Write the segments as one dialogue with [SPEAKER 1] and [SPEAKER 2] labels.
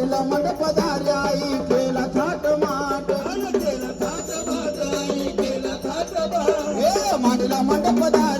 [SPEAKER 1] आईला मड पधारी आई केला थाट माट
[SPEAKER 2] केला थाट माट केला थाट माट
[SPEAKER 1] मांडला मंड पधारी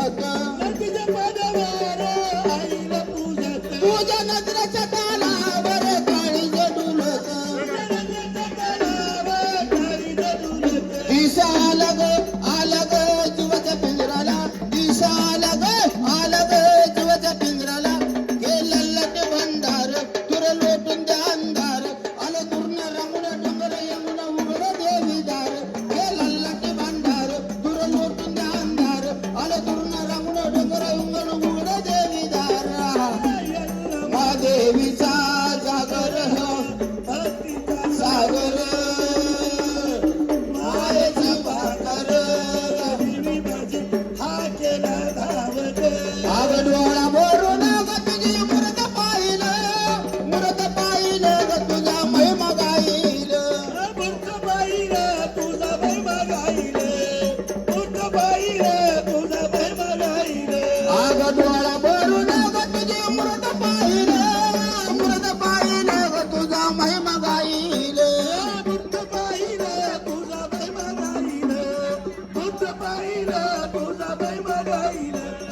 [SPEAKER 1] Mataka.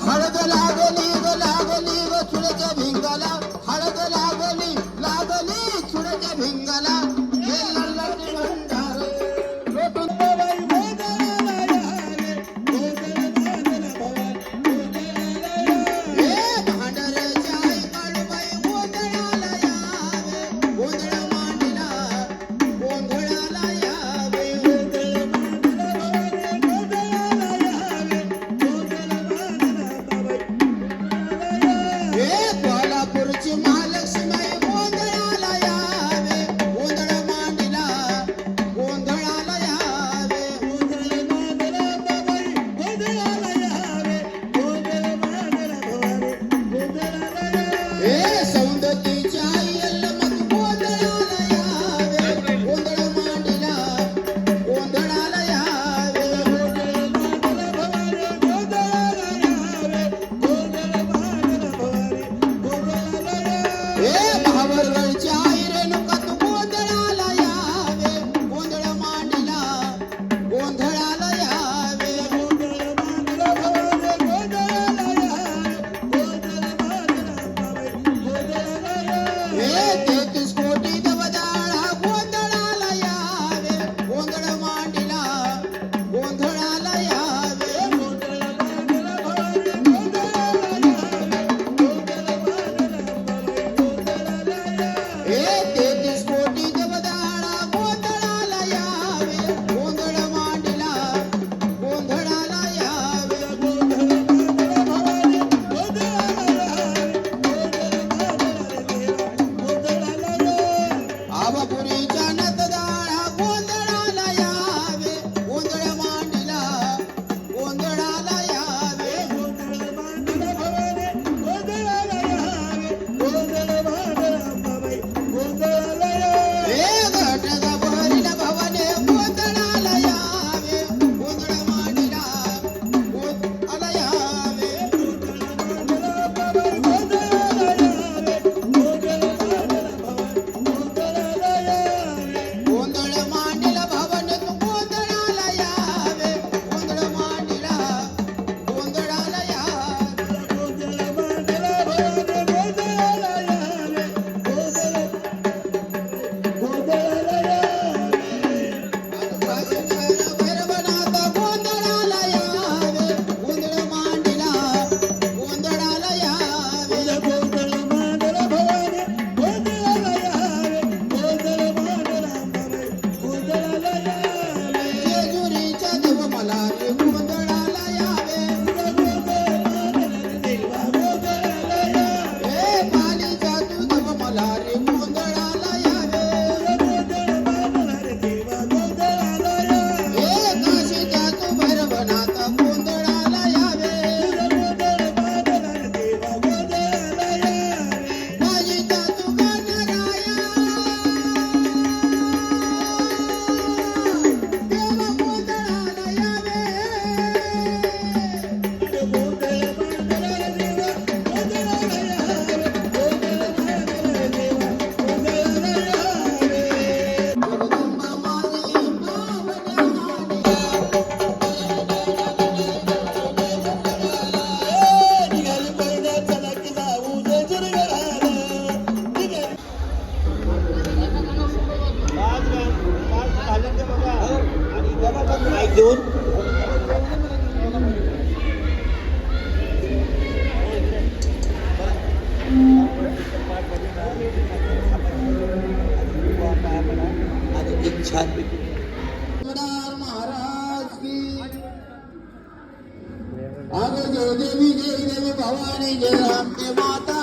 [SPEAKER 1] हळद लागली ग लागली ग चुळक्या भिंगाला. हळद
[SPEAKER 3] छाप भी
[SPEAKER 1] महाराज की भवानी जय राम के माता